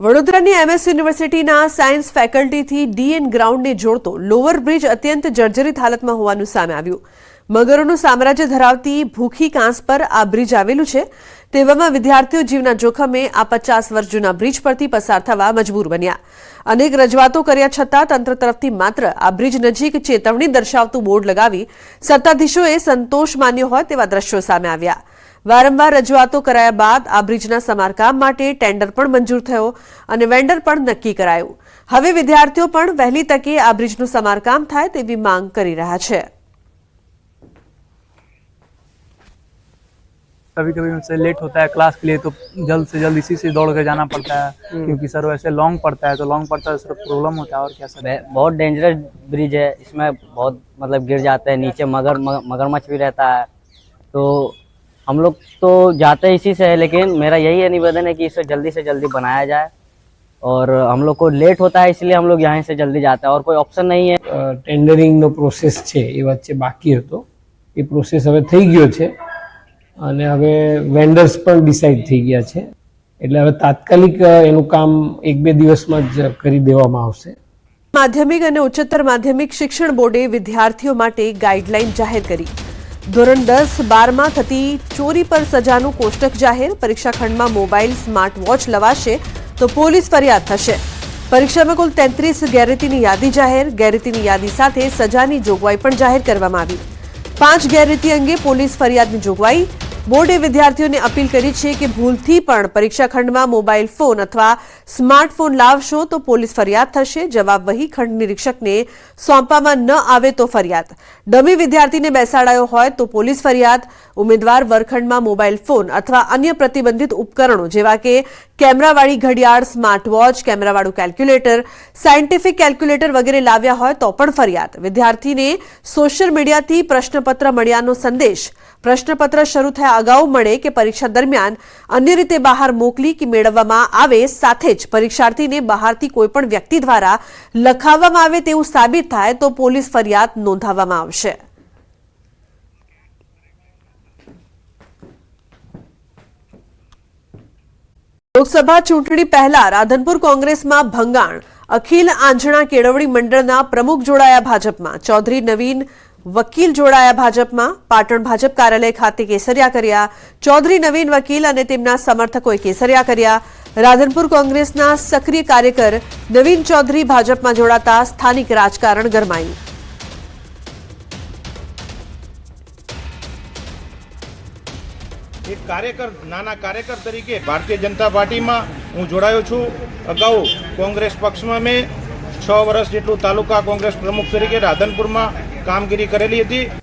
વડોદરાની એમએસ યુનિવર્સિટીના science ફેકલ્ટીથી DN ગ્રાઉન્ડને જોડતો લોઅર બ્રિજ અત્યંત જર્જરિત હાલતમાં હોવાનું સામે આવ્યું. મગરોનું સામ્રાજ્ય ધરાવતી ભૂખી કાંસ પર આ બ્રિજ આવેલું છે. તેવામાં વિદ્યાર્થીઓ જીવના જોખમે આ પચાસ વર્ષ જૂના બ્રિજ પરથી પસાર થવા મજબૂર બન્યા. અનેક રજૂઆતો કર્યા છતાં તંત્ર તરફથી માત્ર આ બ્રિજ નજીક ચેતવણી દર્શાવતું બોર્ડ લગાવી સત્તાધીશોએ સંતોષ માન્યો હોય તેવા દ્રશ્યો સામે આવ્યા. વારંવાર રજૂઆતો કરાયા બાદ આ બ્રિજના સમારકામ માટે ટેન્ડર પણ મંજૂર થયો અને વેન્ડર પણ નક્કી કરાયું હવે વિદ્યાર્થીઓ પણ વહેલી તકે આ બ્રિજનું સમારકામ થાય તેવી માંગ કરી રહ્યા છે कभी कभी मुझसे लेट होता है क्लास के लिए तो जल्द से जल्द इसी से दौड़ कर जाना पड़ता है क्योंकि सर वैसे लॉन्ग पड़ता है तो लॉन्ग पड़ता है सर प्रॉब्लम होता है और क्या सर बे- बहुत डेंजरस ब्रिज है इसमें बहुत मतलब गिर जाते हैं नीचे मगर मग- मगरमच्छ भी रहता है तो हम लोग तो जाते इसी से है लेकिन मेरा यही है निवेदन है कि इसे जल्दी से जल्दी बनाया जाए और हम लोग को लेट होता है इसलिए हम लोग यहाँ से जल्दी जाते हैं और कोई ऑप्शन नहीं है અ, ટેન્ડરિંગનો પ્રોસેસ છે એ વચ્ચે બાકી હતો એ પ્રોસેસ હવે થઈ ગયો છે અને હવે વેન્ડર્સ પણ ડિસાઈડ થઈ ગયા છે એટલે હવે તાત્કાલિક અ, એનું કામ એક બે દિવસમાં જ કરી દેવામાં આવશે માધ્યમિક અને ઉચ્ચતર માધ્યમિક શિક્ષણ બોર્ડે વિદ્યાર્થીઓ માટે ગાઈડલાઈન જાહેર કરી ધોરણ દસ બારમાં થતી ચોરી પર સજાનું કોષ્ટક જાહેર. પરીક્ષા ખંડમાં મોબાઈલ, સ્માર્ટ વોચ લવાશે તો પોલીસ ફરિયાદ થશે. પરીક્ષામાં કુલ તેત્રીસ ગેરરીતિની યાદી જાહેર. ગેરરીતિની યાદી સાથે સજાની જોગવાઈ પણ જાહેર કરવામાં આવી. પાંચ ગેરરીતિ અંગે પોલીસ ફરિયાદની જોગવાઈ. બોર્ડે વિદ્યાર્થીઓને અપીલ કરી છે કે ભૂલથી પણ પરીક્ષા ખંડમાં મોબાઈલ ફોન અથવા સ્માર્ટફોન લાવશો તો પોલીસ ફરિયાદ થશે. જવાબ વહી ખંડ નિરીક્ષકને સોંપવામાં ન આવે તો ફરિયાદ. ડમી વિદ્યાર્થીને બેસાડાયો હોય તો પોલીસ ફરિયાદ. ઉમેદવાર વર્ગખંડમાં મોબાઈલ ફોન અથવા અન્ય પ્રતિબંધિત ઉપકરણો જેવા કે કેમેરાવાળી ઘડિયાળ સ્માર્ટ વોચ કેમેરાવાળું કેલ્ક્યુલેટર સાયન્ટિફિક કેલ્ક્યુલેટર વગેરે લાવ્યા હોય તો પણ ફરિયાદ. વિદ્યાર્થીને સોશિયલ મીડિયાથી પ્રશ્નપત્ર મળ્યાનો સંદેશ. પ્રશ્નપત્ર શરૂ થયા અગાઉ મળે કે પરીક્ષા દરમિયાન અન્ય રીતે બહાર મોકલી કે મેળવવામાં આવે સાથે જ પરીક્ષાર્થીને બહારથી કોઈપણ વ્યક્તિ દ્વારા લખાવવામાં આવે તેવું સાબિત થાય તો પોલીસ ફરિયાદ નોંધાવવામાં આવશે. લોકસભા ચૂંટણી પહેલા રાધનપુર કોંગ્રેસમાં ભંગાણ. અખિલ આંજણા કેળવણી મંડળના પ્રમુખ જોડાયા ભાજપમાં. ચૌધરી નવીન વકીલ જોડાયા ભાજપમાં પાટણ ભાજપ કાર્યાલય ખાતે કેસરિયા કર્યા ચૌધરી નવીન વકીલ અને તેમના સમર્થકોએ કેસરિયા કર્યા રાધનપુર કોંગ્રેસના સક્રિય કાર્યકર નવીન ચૌધરી ભાજપમાં જોડાતા સ્થાનિક રાજકારણ ગરમાયું એક કાર્યકર નાના કાર્યકર તરીકે ભારતીય જનતા પાર્ટીમાં હું જોડાયો છું અગાઉ કોંગ્રેસ પક્ષમાં મેં છ વર્ષ જેટલું તાલુકા કોંગ્રેસ પ્રમુખ તરીકે રાધનપુરમાં કામગીરી કરેલી હતી.